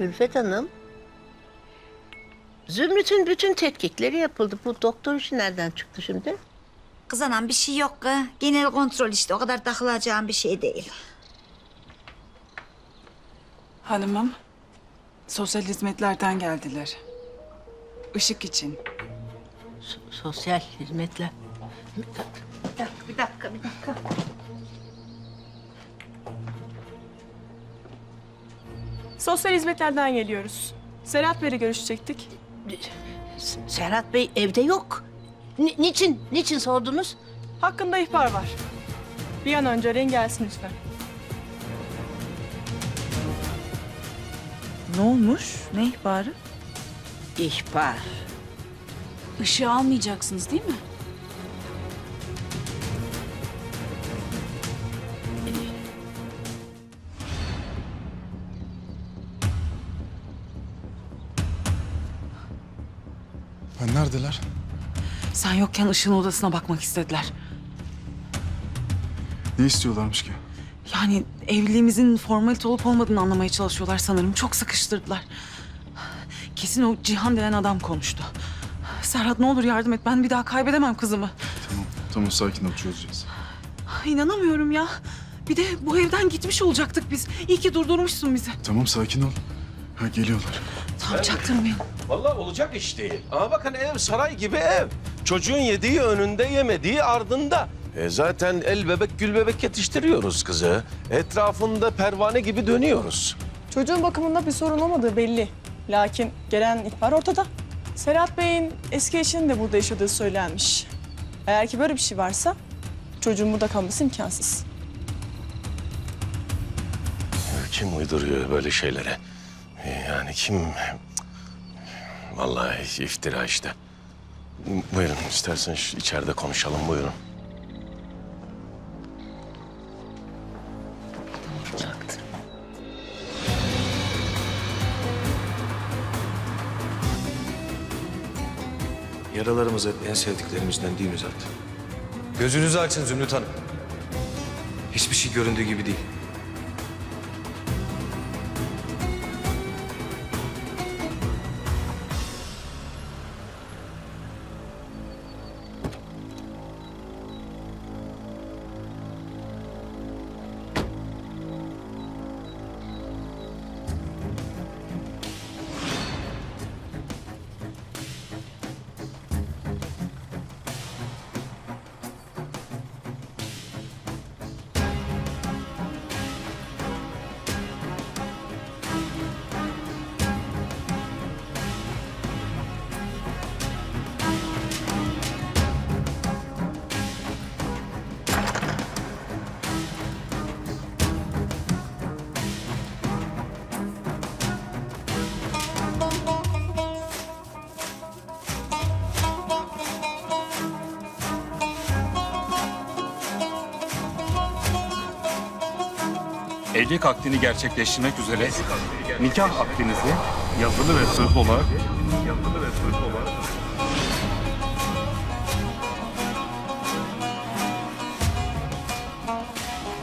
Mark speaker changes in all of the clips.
Speaker 1: Ülfet Hanım. Zümrüt'ün bütün tetkikleri yapıldı. Bu doktor işi nereden çıktı şimdi?
Speaker 2: Kız anam bir şey yok ki. Genel kontrol işte o kadar takılacağım bir şey değil.
Speaker 3: Hanımım, sosyal hizmetlerden geldiler. Işık için.
Speaker 1: So- sosyal hizmetler.
Speaker 2: Bir dakika bir dakika bir dakika.
Speaker 4: Sosyal hizmetlerden geliyoruz. Serhat Bey'le görüşecektik.
Speaker 1: S- Serhat Bey evde yok. Ni- niçin? Niçin sordunuz?
Speaker 4: Hakkında ihbar var. Bir an önce arayın gelsin lütfen.
Speaker 3: Ne olmuş? Ne ihbarı?
Speaker 1: İhbar.
Speaker 3: Işığı almayacaksınız değil mi?
Speaker 5: Ha, neredeler?
Speaker 3: Sen yokken Işık'ın odasına bakmak istediler.
Speaker 5: Ne istiyorlarmış ki?
Speaker 3: Yani evliliğimizin formalite olup olmadığını anlamaya çalışıyorlar sanırım. Çok sıkıştırdılar. Kesin o Cihan denen adam konuştu. Serhat ne olur yardım et. Ben bir daha kaybedemem kızımı.
Speaker 5: Tamam, tamam sakin ol çözeceğiz.
Speaker 3: İnanamıyorum ya. Bir de bu evden gitmiş olacaktık biz. İyi ki durdurmuşsun bizi.
Speaker 5: Tamam sakin ol. Ha geliyorlar.
Speaker 3: Tamam çaktırmayın.
Speaker 6: Vallahi olacak iş değil. Ama bakın ev saray gibi ev. Çocuğun yediği önünde yemediği ardında. E zaten el bebek gül bebek yetiştiriyoruz kızı. Etrafında pervane gibi dönüyoruz.
Speaker 4: Çocuğun bakımında bir sorun olmadığı belli. Lakin gelen ihbar ortada. Serhat Bey'in eski eşinin de burada yaşadığı söylenmiş. Eğer ki böyle bir şey varsa çocuğun burada kalması imkansız.
Speaker 6: Kim uyduruyor böyle şeyleri? E, Yani kim? Vallahi iftira işte. Buyurun istersen şu içeride konuşalım buyurun.
Speaker 7: Yaralarımız hep en sevdiklerimizden değil mi zaten? Gözünüzü açın Zümrüt Hanım. Hiçbir şey göründüğü gibi değil.
Speaker 8: Evlilik akdini gerçekleştirmek üzere nikah akdinizi yazılı ve sözlü olarak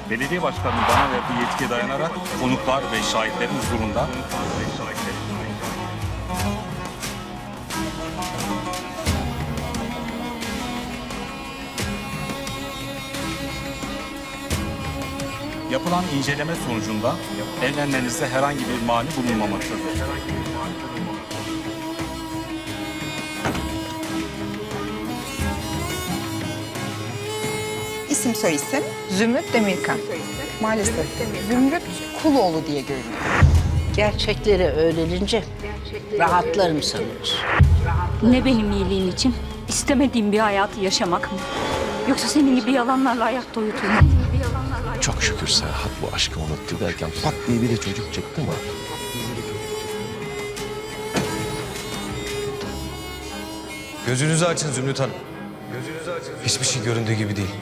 Speaker 8: Belediye başkanının bana verdiği yetkiye dayanarak konuklar ve şahitlerin huzurunda yapılan inceleme sonucunda evlenmenizde herhangi bir mani bulunmamaktadır.
Speaker 9: İsim soy isim Zümrüt Demirkan. Maalesef Zümrüt Kuloğlu diye görünüyor.
Speaker 1: Gerçekleri öğrenince rahatlar mı sanıyorsun?
Speaker 10: Ne benim iyiliğin için? İstemediğim bir hayatı yaşamak mı? Yoksa senin gibi yalanlarla ayakta uyutulmak mı?
Speaker 6: Çok şükür Serhat bu aşkı unuttu derken pat diye bir de çocuk çıktı mı?
Speaker 7: Gözünüzü açın Zümrüt Hanım. Gözünüzü açın. Hiçbir şey göründüğü gibi değil.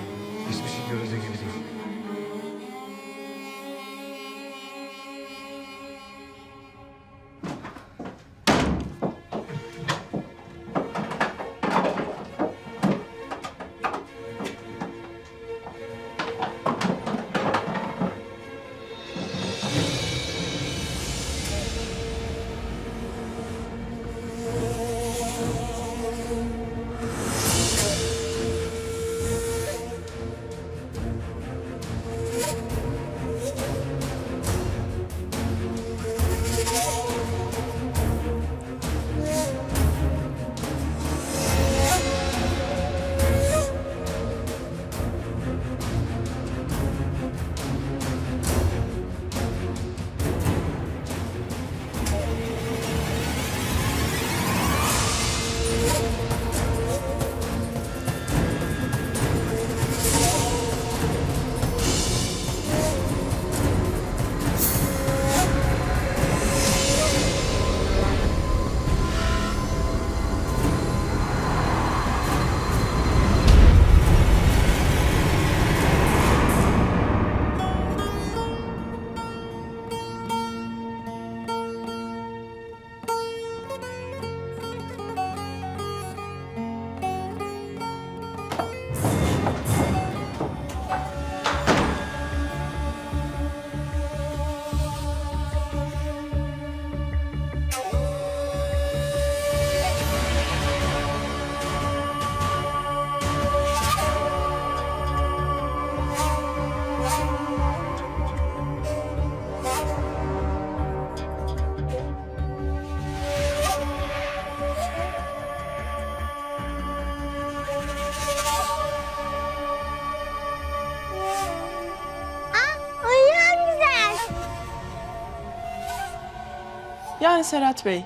Speaker 4: Yani Serhat Bey,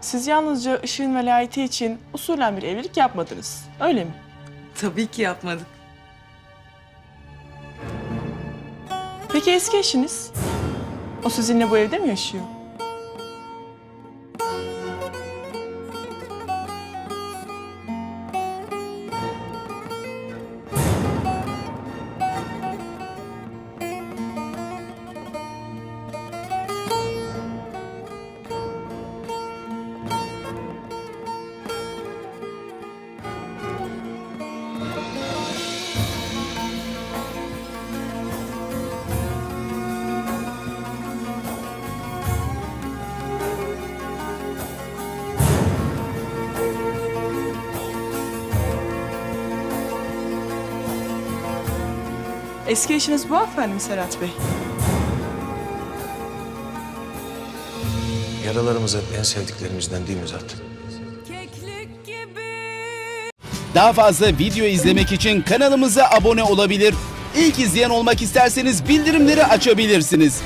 Speaker 4: siz yalnızca Işık'ın velayeti için usulen bir evlilik yapmadınız. Öyle mi?
Speaker 3: Tabii ki yapmadık.
Speaker 4: Peki eski eşiniz? O sizinle bu evde mi yaşıyor? Eski eşiniz bu hanımefendi mi Serhat Bey?
Speaker 7: Yaralarımız hep en sevdiklerimizden değil mi zaten?
Speaker 11: Daha fazla video izlemek için kanalımıza abone olabilir. İlk izleyen olmak isterseniz bildirimleri açabilirsiniz.